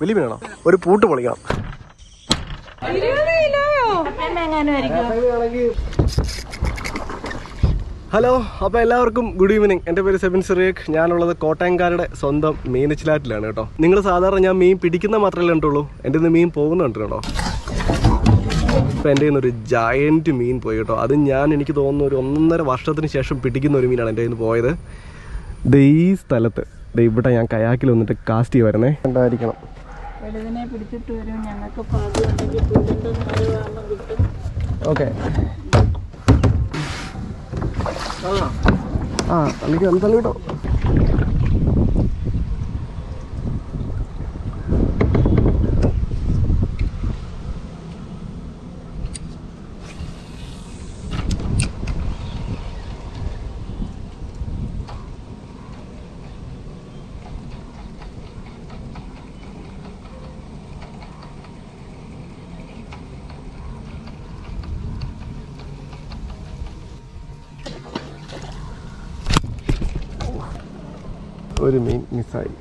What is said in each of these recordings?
വലിയ മീനാണോ? ഒരു പൂട്ട് പൊളിക്കണം. ഹലോ അപ്പോൾ എല്ലാവർക്കും ഗുഡ് ഈവനിങ് എന്റെ പേര് സെബിൻ സിറിയക്. ഞാനുള്ളത് കോട്ടയംകാരുടെ സ്വന്തം മീനച്ചിലാറ്റിലാണ് കേട്ടോ. നിങ്ങൾ സാധാരണ ഞാൻ മീൻ പിടിക്കുന്ന മാത്രമല്ലേ കണ്ടുള്ളൂ എന്റെ ഇന്ന് മീൻ പോകുന്നുണ്ട് കേട്ടോ ഇപ്പം എന്റെ ഒരു ജയന്റ് മീൻ പോയി കേട്ടോ. അത് ഞാൻ എനിക്ക് തോന്നുന്നു ഒരു ഒന്നര വർഷത്തിന് ശേഷം പിടിക്കുന്ന ഒരു മീനാണ് എന്റെ കയ്യിൽ നിന്ന് പോയത് ഈ സ്ഥലത്ത് ഇവിടെ ഞാൻ കയാക്കിൽ വന്നിട്ട് കാസ്റ്റ് ചെയ്യുമായിരുന്നേ ഉണ്ടായിരിക്കണം വലുതിനെ പിടിച്ചിട്ട് വരും. ഞങ്ങൾക്ക് പുല്ലിന്റെ നേരമാകുമ്പോൾ കിട്ടും. ഓക്കെ. ആ. അല്ലെങ്കിൽ എന്തായാലും തള്ളി കേട്ടോ ഒരു മീൻ മിസ്സായി.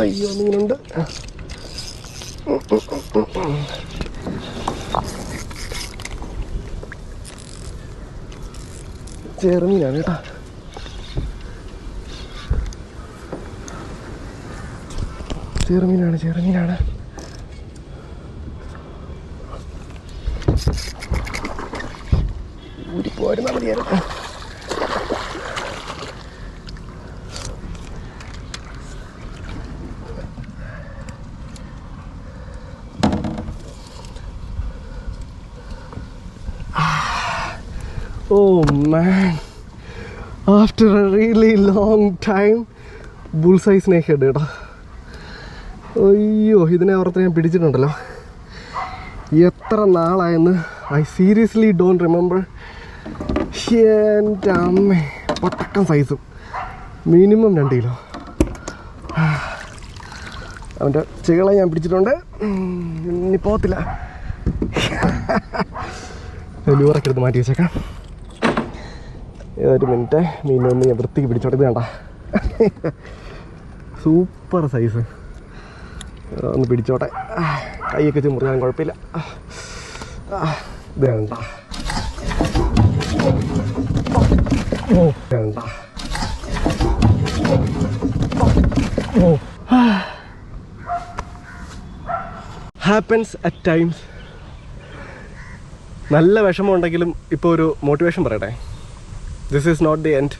അയ്യോ മീനുണ്ട് ചെറുമീനാണ് കേട്ടാ. ചെറുമീനാണ് ചെറുമീനാണ് ഊരി പോരുന്ന മതിയായിരുന്നു. Oh man. After a really long time, snake snake കേട്ടോ അയ്യോ ഇതിനെ ഓർത്ത് ഞാൻ പിടിച്ചിട്ടുണ്ടല്ലോ. എത്ര നാളായെന്ന് ഐ സീരിയസ്ലി ഡോണ്ട് റിമെമ്പർ എന്റെ അമ്മ പൊട്ടക്കം സൈസും മിനിമം രണ്ട് കിലോ അവന്റെ ചെകളെ ഞാൻ പിടിച്ചിട്ടുണ്ട്. ഇനി പോകത്തില്ല. ലൂറൊക്കെ എടുത്ത് മാറ്റി വെച്ചേക്കാം. ഒരു മിനിറ്റ്. മീനൊന്ന് ഞാൻ വൃത്തിക്ക് പിടിച്ചോട്ടെ. വേണ്ട സൂപ്പർ സൈസ്. ഒന്ന് പിടിച്ചോട്ടെ. കൈയൊക്കെ ചുമറിയാലും കുഴപ്പമില്ല. വേണ്ട വേണ്ട ഹാപ്പൻസ് അറ്റ് ടൈംസ് നല്ല വിഷമമുണ്ടെങ്കിലും ഇപ്പോൾ ഒരു മോട്ടിവേഷൻ പറയട്ടെ? This is not the end.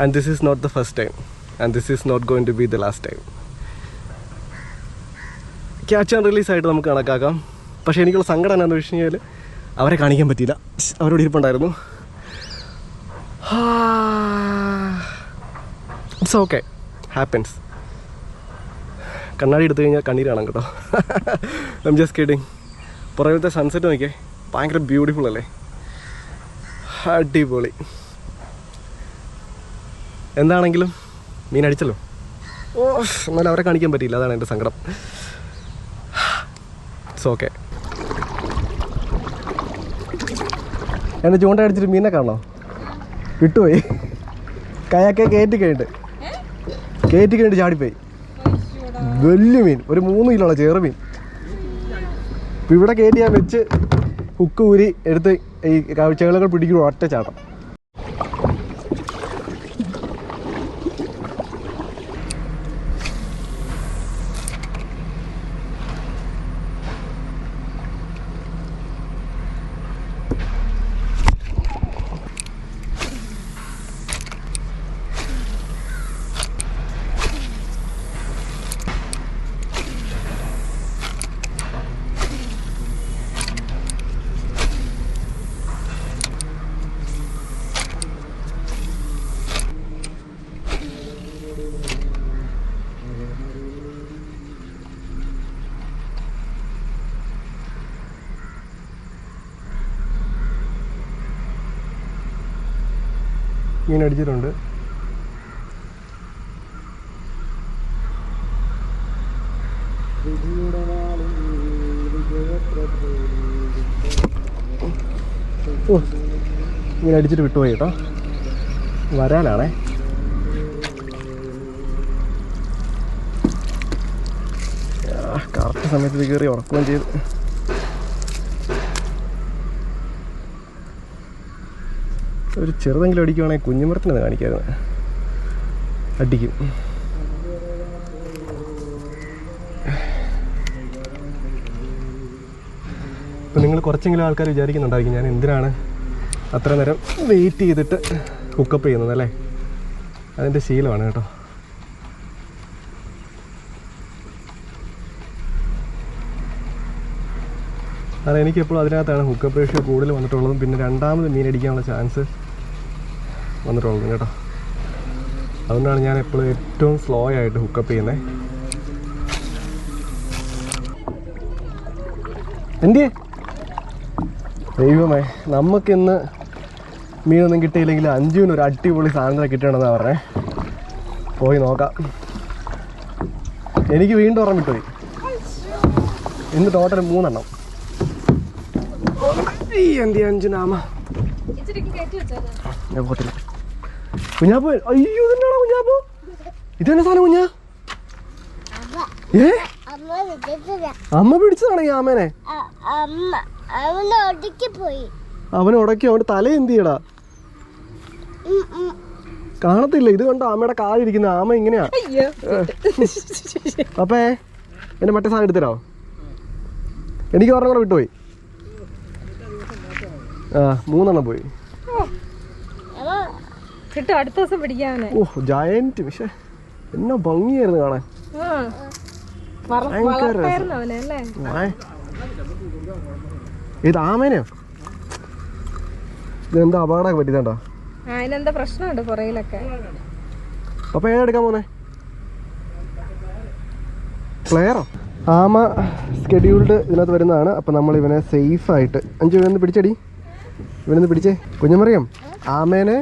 And this is not the first time. And this is not going to be the last time. Catch and release ആയിട്ട് നമുക്ക് കണക്കാക്കാം. പക്ഷേ എനിക്കുള്ള സങ്കടം എന്താണെന്ന് വെച്ച് കഴിഞ്ഞാൽ അവരെ കാണിക്കാൻ പറ്റിയില്ല. അവരോട് ഇരിപ്പുണ്ടായിരുന്നു. ഇറ്റ്സ് ഓക്കെ ഹാപ്പൻസ് കണ്ണാടി എടുത്തു കഴിഞ്ഞാൽ കണ്ണീര് കാണാം കേട്ടോ. ഐം ജസ്റ്റ് കിഡിങ് പുറകിലത്തെ സൺസെറ്റ് നോക്കിയേ. ഭയങ്കര ബ്യൂട്ടിഫുൾ അല്ലേ? അടിപൊളി. എന്താണെങ്കിലും മീൻ അടിച്ചല്ലോ? ഓ എന്നാലും അവരെ കാണിക്കാൻ പറ്റിയില്ല. അതാണ് എന്റെ സങ്കടം. ഇറ്റ്സ് ഓക്കെ എന്നെ ചൂണ്ട അടിച്ചിട്ട് മീനെ കാണോ വിട്ടുപോയി. കയാക്കെ കയറ്റി കഴിഞ്ഞിട്ട്. കയറ്റി കഴിഞ്ഞിട്ട് ചാടിപ്പോയി. വലിയ മീൻ. ഒരു മൂന്ന് കിലോ ഉള്ള ചെറുമീൻ ഇപ്പം ഇവിടെ കയറ്റി ഞാൻ വെച്ച് ഹുക്ക് ഊരി എടുത്ത് ഈ കാഴ്ചകളൊക്കെ പിടിക്കുള്ളൂ ഒറ്റ ചാട്ടം. മീൻ അടിച്ചിട്ടുണ്ട്. ഓ ഇങ്ങനെ അടിച്ചിട്ട് വിട്ടുപോയി കേട്ടോ. വരാനാണേ. കറക്റ്റ് സമയത്ത് കയറി ഉറക്കുകയും ചെയ്ത്. ഒരു ചെറുതെങ്കിലും അടിക്കുവാണെങ്കിൽ കുഞ്ഞുമരത്തിനത് കാണിക്കായിരുന്നു. അടിക്കും. ഇപ്പം നിങ്ങൾ കുറച്ചെങ്കിലും ആൾക്കാർ വിചാരിക്കുന്നുണ്ടായിരിക്കും ഞാൻ എന്തിനാണ് അത്ര നേരം വെയിറ്റ് ചെയ്തിട്ട് ഹുക്കപ്പ് ചെയ്യുന്നത് അല്ലേ? അതിന്റെ ശീലമാണ് കേട്ടോ. കാരണം എനിക്കെപ്പോഴും അതിനകത്താണ് ഹുക്കപ്പ് റേഷ്യോ കൂടുതൽ വന്നിട്ടുള്ളതും പിന്നെ രണ്ടാമത് മീൻ അടിക്കാനുള്ള ചാൻസ് വന്നിട്ടുള്ളതും കേട്ടോ. അതുകൊണ്ടാണ് ഞാൻ എപ്പോഴും ഏറ്റവും സ്ലോ ആയിട്ട് ഹുക്കപ്പ് ചെയ്യുന്നത് എന്തിയേ? ദൈവമേ നമുക്കിന്ന് മീനൊന്നും കിട്ടിയില്ലെങ്കിൽ അഞ്ചുവിന് ഒരു അടിപൊളി സാധനം കിട്ടണമെന്നാണ് പറഞ്ഞേ. പോയി നോക്കാം. എനിക്ക് വീണ്ടും ഓർമ്മ കിട്ടുപോയി. ഇന്ന് ടോട്ടൽ മൂന്നെണ്ണം. ഈ അഞ്ചു നാമ ഞാൻ പോത്തില്ല കുഞ്ഞാപ്പോ? അയ്യോ ഇതെന്നാണോ ഇത് ഇതെന്നെ സാധനം കുഞ്ഞാ? ഏ? അമ്മ പിടിച്ചതാണോ ഈ ആമേനെ. അവന് ഉടക്കി അവന്റെ തല എന്ത് ചെയ്യടാ. കാണത്തില്ല ഇത് കണ്ടോ ആമയുടെ കാലിരിക്കുന്ന ആമ ഇങ്ങനെയാ? അപ്പേ എന്നെ മറ്റേ സാധനം എടുത്തരോ എനിക്ക് ഒരെണ്ണം കൂടെ വിട്ടുപോയി. ആ മൂന്നെണ്ണം പോയി. കിട്ടും അടുത്ത ദിവസം പിടിക്കാവനെ ഓ ജയന്റ് പക്ഷേ എന്നാ ഭംഗിയായിരുന്നു കാണാൻ. ഇത് ആമേനെയോ? ഇതെന്താ അപകടമൊക്കെ പറ്റിയതാണ്ടോ? അതിനെന്താ പ്രശ്നമുണ്ട് പുറയിലൊക്കെ അപ്പൊ ഏതെടുക്കാൻ പോന്നെ? പ്ലെയറോ ആമ സ്കെഡ്യൂൾഡ് ഇതിനകത്ത് വരുന്നതാണ്. അപ്പൊ നമ്മൾ ഇവനെ സേഫ് ആയിട്ട് അഞ്ചു ഇവനൊന്ന് പിടിച്ചടി. ഇവനൊന്ന് പിടിച്ചേ. കുഞ്ഞമറിയം ആമേനെ?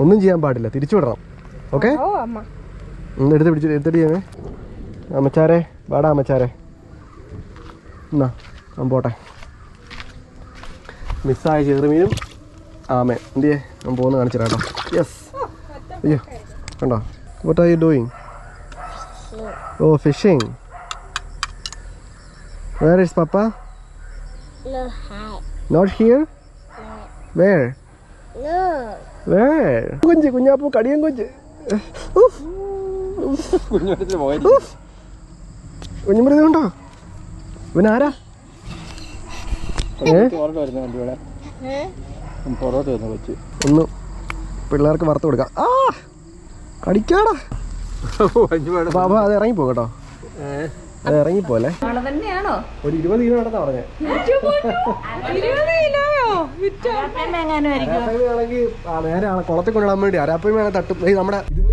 ഒന്നും ചെയ്യാൻ പാടില്ല. തിരിച്ചു വിടണം. ഓക്കെ? ഓ അമ്മ. എടുത്ത് പിടിച്ചു എടുത്തിട്ട് അവനെ അമ്മച്ചാരെ വാടാ അമ്മച്ചാരെ. എന്നാ അവൻ പോട്ടെ. മിസ്സായ ചെറുമീനും ആമേ. എന്തിയേ ഞാൻ പോകുന്ന കാണിച്ചു കേട്ടോ. യെസ് അയ്യോ കണ്ടോ? What are you doing oh fishing where is papa. Not here where No. Where Kunj കുഞ്ഞാപ്പൂ കടിയും കുഞ്ച് കുഞ്ഞുമൃതുണ്ടോ ആരാ ഒന്ന് പിള്ളേർക്ക് വറുത്ത് കൊടുക്കാം. ആ! കടിക്കാടാ. ബാബ അത് ഇറങ്ങിപ്പോ കേട്ടോ അത് ഇറങ്ങിപ്പോലെ പോലെ ഒരു ഇരുപത് കിലോ ഇടത്താ പറഞ്ഞേ ഇരുപത് കിലോയോ എങ്ങാനും ആയിരിക്കും ആണെങ്കിൽ നേരെ കൊണ്ടിടാൻ വേണ്ടി അരാപ്പയും വേണം തട്ടും നമ്മുടെ ഇതിന്ന്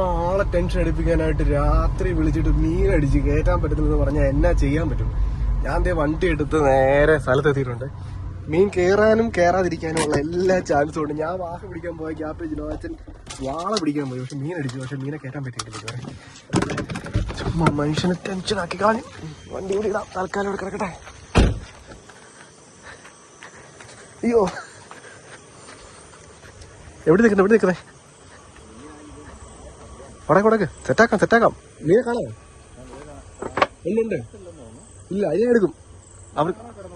ആളെ ടെൻഷൻ അടിപ്പിക്കാനായിട്ട് രാത്രി വിളിച്ചിട്ട് മീൻ അടിച്ച് കയറ്റാൻ പറ്റുന്നില്ലെന്ന് പറഞ്ഞാൽ എന്നാ ചെയ്യാൻ പറ്റും? ഞാൻ ദേ വണ്ടി എടുത്ത് നേരെ സ്ഥലത്തെത്തിയിട്ടുണ്ട്. മീൻ കയറാനും കയറാതിരിക്കാനും ഉള്ള എല്ലാ ചാൻസും ഉണ്ട്. ഞാൻ വാഹ പിടിക്കാൻ പോയ ക്യാപ്റ്റൻ ജിനോച്ചൻ വാള പിടിക്കാൻ പോയി. പക്ഷെ മീൻ അടിച്ചു പക്ഷെ മീനെ കയറ്റാൻ പറ്റിയിട്ടില്ല. മനുഷ്യനെ ടെൻഷൻ ആക്കി കളഞ്ഞു. വണ്ടി കൂടി തൽക്കാലം ഇവിടെ കിടക്കട്ടെ. അയ്യോ. എവിടെ നിൽക്കുന്നത് എവിടെ നിൽക്കുന്നേ? കൊടക്ക് കൊടക്ക് സെറ്റാക്കാം സെറ്റാക്കാം. മീനെ കാണാം. ഉണ്ട് ഇല്ല അതിനെ എടുക്കും. അവർ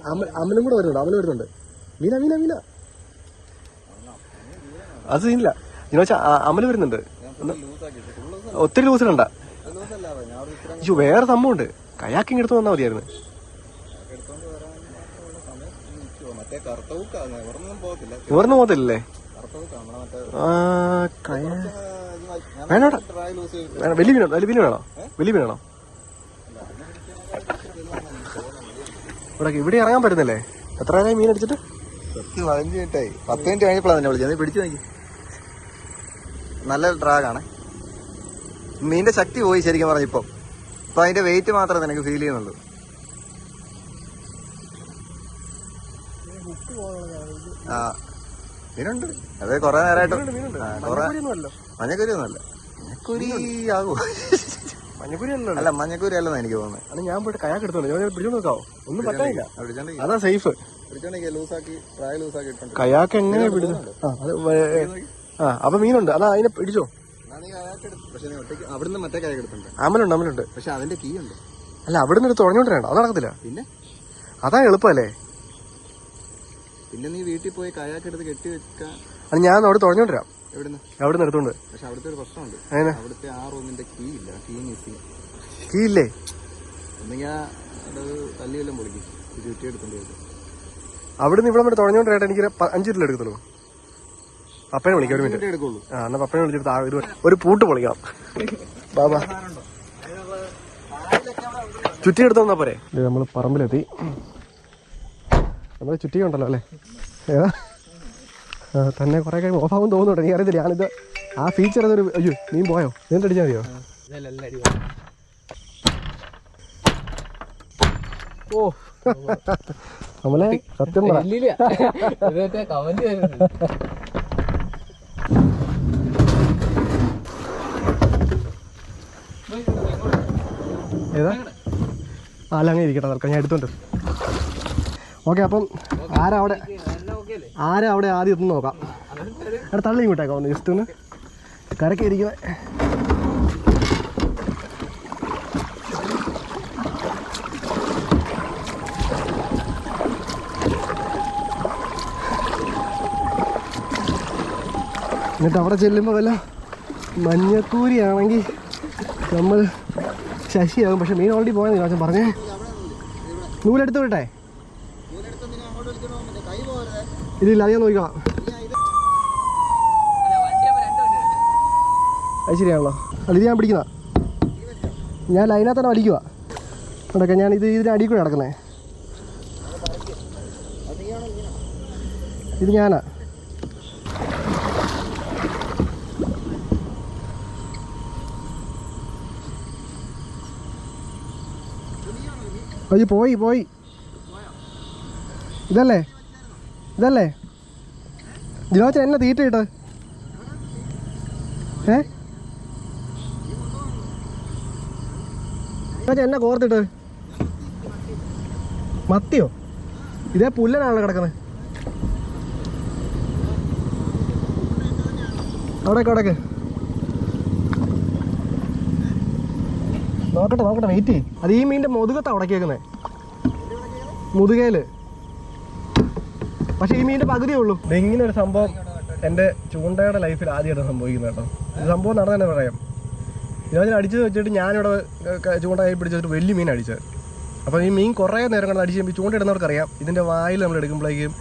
അമ- അമലും കൂടെ വരുന്നുണ്ട്. അമലും വരുന്നുണ്ട്. മീന മീന മീന. അത് സീനില്ല. ഇന്ന് വെച്ചാ അമൽ വരുന്നുണ്ട്. ഒത്തിരി ലൂസിലുണ്ട. അയ്യോ വേറെ സംഭവമുണ്ട്. കയാക്കിങ് എടുത്ത് വന്നാൽ മതിയായിരുന്നു. ഇവർന്ന് പോകത്തില്ലേ. വേണോടാ വേണം വലിയ മീനോ വലിയ മീൻ വേണോ വലിയ മീൻ വേണോ ഇവിടെ ഇവിടെ ഇറങ്ങാൻ പറ്റുന്നില്ലേ? എത്ര നേരം മീൻ അടിച്ചിട്ട്? പതിനഞ്ച് മിനിറ്റായി പത്ത് മിനിറ്റ് കഴിഞ്ഞപ്പോഴാണ് തന്നെ വിളിച്ചത്. നീ പിടിച്ചു നോക്കി. നല്ല ഡ്രാഗാണ് മീനിന്റെ ശക്തി പോയി ശരിക്കും പറഞ്ഞു ഇപ്പം. ഇപ്പൊ അതിന്റെ വെയിറ്റ് മാത്രമേ നിനക്ക് ഫീൽ ചെയ്യുന്നുള്ളൂ. ആ മീനുണ്ട്. അത് കൊറേ നേരമായിട്ട് മഞ്ഞക്കുരി ഒന്നല്ല മഞ്ഞക്കുരി ആകൂ മഞ്ഞക്കുരി അല്ല മഞ്ഞക്കുരി അല്ലെന്നാ എനിക്ക് തോന്നുന്നത് അത് ഞാൻ പോയിട്ട് കയാക്ക് എടുത്തോളൂ ഞാൻ പിടിച്ചു നോക്കാവോ? ഒന്നും പറ്റാനില്ല. അതാ സേഫ്. കയാക്ക് എങ്ങനെ പിടിച്ചു ആ അപ്പൊ മീനുണ്ട്. അതാ അതിനെ പിടിച്ചോ. അവിടുന്ന് മറ്റേ കയാക്ക് എടുത്തിട്ടുണ്ട്. അമലുണ്ട് അമലുണ്ട്. പക്ഷെ അതിന്റെ കീ ഉണ്ട് അല്ല അവിടുന്ന് ഒരു തുറഞ്ഞോണ്ടിരണ്ട അത് നടക്കത്തില്ല. പിന്നെ? അതാ എളുപ്പമല്ലേ? പിന്നെ നീ വീട്ടിൽ പോയി കായാക്ക് എടുത്ത് കെട്ടി വെക്കാൻ അത് ഞാൻ അവിടെ തുറഞ്ഞോണ്ടിരാം എവിടുന്ന്? അവിടെ നിന്ന് എടുത്തോണ്ട് പക്ഷെ അവിടുത്തെ ഒരു പ്രശ്നമുണ്ട്. അവിടുത്തെ ആ റൂമിന്റെ കീ ഇല്ല. കീ മിസ്സിങ് കീ ഇല്ലേ? ഒന്നെങ്കിൽ അത് തല്ലി പൊളിക്കും. ചുറ്റി എടുത്തോണ്ട് വരും അവിടെ നിന്ന് ഇവിടെ വരെ തുറഞ്ഞോണ്ടിരായിട്ട് എനിക്ക് അഞ്ചു രൂപ എടുക്കത്തുള്ളൂ. പപ്പനെ വിളിക്കാം ഒരു മിനിറ്റ് എടുക്കുള്ളൂ. ആ എന്നാ പപ്പനെ വിളിച്ചിട്ട് ഇത് ഒരു പൂട്ട് പൊളിക്കണം. ബാബാ ചുറ്റി എടുത്തോന്നാ പോരെ. നമ്മൾ പറമ്പിലെത്തി. നമ്മൾ ചുറ്റി ഉണ്ടല്ലോ അല്ലേ ഏതാ തന്നെ കുറെ കഴിയുമ്പോൾ ഓഫാകും തോന്നുന്നുണ്ട്. നീ അറിയത്തില്ല? ഞാനിത് ആ ഫീച്ചർ അതൊരു അയ്യോ നീ പോയോ? നീന്ത് അടിച്ചാൽ മതിയോ ഓ. നമ്മളെ സത്യം പറ. ഏതാ? അല്ല അങ്ങനെ ഇരിക്കട്ടെ തൽക്കാലം ഞാൻ എടുത്തോണ്ട് ഓക്കെ അപ്പം ആരാ അവിടെ? ആരാ അവിടെ ആദ്യം എത്തുന്ന നോക്കാം. അവിടെ തള്ളി ഇങ്ങോട്ടേക്കാം ഒന്ന് ജസ്റ്റ് ഒന്ന് കരക്കിരിക്കുക എന്നിട്ട് അവിടെ ചെല്ലുമ്പോൾ വല്ല മഞ്ഞക്കൂരിയാണെങ്കിൽ നമ്മൾ ശശിയാകും. പക്ഷെ മീൻ ഓൾറെഡി പോയെന്ന് പറഞ്ഞേ. നൂലെടുത്ത് വിട്ടെ ഇല്ലില്ല അത് ഞാൻ നോക്കിക്കോളാം അത് ശരിയാണല്ലോ. ഇത് ഞാൻ പിടിക്കുന്ന. ഞാൻ ലൈനാ തന്നെ വലിക്കുക അതൊക്കെ ഞാൻ ഇത് ഇതിന് അടിയിൽ കൂടെ നടക്കുന്നേ. ഇത് ഞാനാ. അയ്യോ പോയി പോയി. ഇതല്ലേ? ഇതല്ലേ? ജിനോച്ചൻ എന്നെ തീറ്റ ഇട്ട് ഏ? ജിനോച്ചൻ എന്നെ കോർത്തിട്ട് മത്തിയോ? ഇതേ പുല്ലനാണല്ലോ കിടക്കുന്നത് അവിടേക്ക് അവിടേക്ക് നോക്കട്ടെ നോക്കട്ടെ വെയിറ്റ് ചെയ്യ്. അത് ഈ മീനിന്റെ മുതുകത്താണ് ഉടക്കിയേക്കുന്നത് മുതുകയിൽ പക്ഷെ ഈ മീനിന്റെ പകുതിയേ ഉള്ളൂ. ഇങ്ങനെ ഒരു സംഭവം എന്റെ ചൂണ്ടയുടെ ലൈഫിൽ ആദ്യമായിട്ട് സംഭവിക്കുന്നത് കേട്ടോ. ഇത് സംഭവം നടന്നു തന്നെ പറയാം. ഞാൻ അടിച്ചത് വെച്ചിട്ട് ഞാനിവിടെ ചൂണ്ട കൈ പിടിച്ചിട്ട് വലിയ മീൻ അടിച്ചത്. അപ്പോൾ ഈ മീൻ കുറേ നേരം കൊണ്ട് അടിച്ച് കഴിയുമ്പോൾ ചൂണ്ടയിടുന്നവർക്കറിയാം ഇതിന്റെ വായിൽ നമ്മൾ എടുക്കുമ്പോഴേക്കും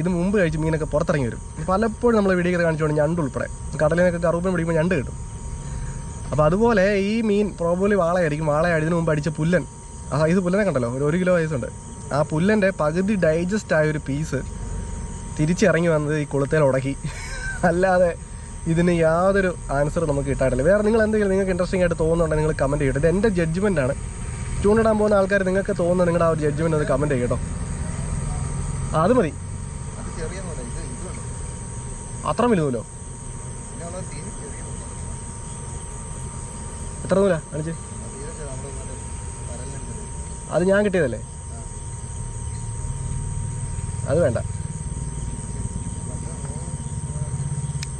ഇത് മുമ്പ് കഴിച്ച് മീനൊക്കെ പുറത്തിറങ്ങി വരും. പലപ്പോഴും നമ്മൾ വീഡിയോ കാണിച്ചുകൊണ്ട് ഞണ്ട് ഉൾപ്പെടെ. കടലിനൊക്കെ കറുപ്പിന് പിടിക്കുമ്പോൾ ഞണ്ട് കിട്ടും. അപ്പോൾ അതുപോലെ ഈ മീൻ പ്രോബബ്ലി വാളയായിരിക്കും. വാളയായതിനു മുമ്പ് അടിച്ച പുല്ലൻ. ആ സൈസ് പുല്ലനെ കണ്ടല്ലോ? ഒരു ഒരു കിലോ സൈസുണ്ട് ആ പുല്ലന്റെ പകുതി ഡൈജസ്റ്റ് ആയ ഒരു പീസ് തിരിച്ചിറങ്ങി വന്നത് ഈ കുളത്തേൽ ഉടക്കി. അല്ലാതെ ഇതിന് യാതൊരു ആൻസർ നമുക്ക് കിട്ടാറില്ല. വേറെ നിങ്ങൾ എന്തെങ്കിലും നിങ്ങൾക്ക് ഇൻട്രസ്റ്റിംഗ് ആയിട്ട് തോന്നുന്നുണ്ടെങ്കിൽ നിങ്ങൾ കമന്റ് ചെയ്യട്ടെ ഇത് എന്റെ ജഡ്ജ്മെന്റ് ആണ്. ചൂണ്ടിടാൻ പോകുന്ന ആൾക്കാർ നിങ്ങൾക്ക് തോന്നുന്ന നിങ്ങളുടെ ആ ഒരു ജഡ്ജ്മെന്റ് ഒന്ന് കമന്റ് ചെയ്യട്ടോ അത് മതി. അത് അത്ര വലുതല്ലോ. എത്ര നൂല? കാണിച്ച്. അത്. അത് ഞാൻ കിട്ടിയതല്ലേ? അത് വേണ്ട.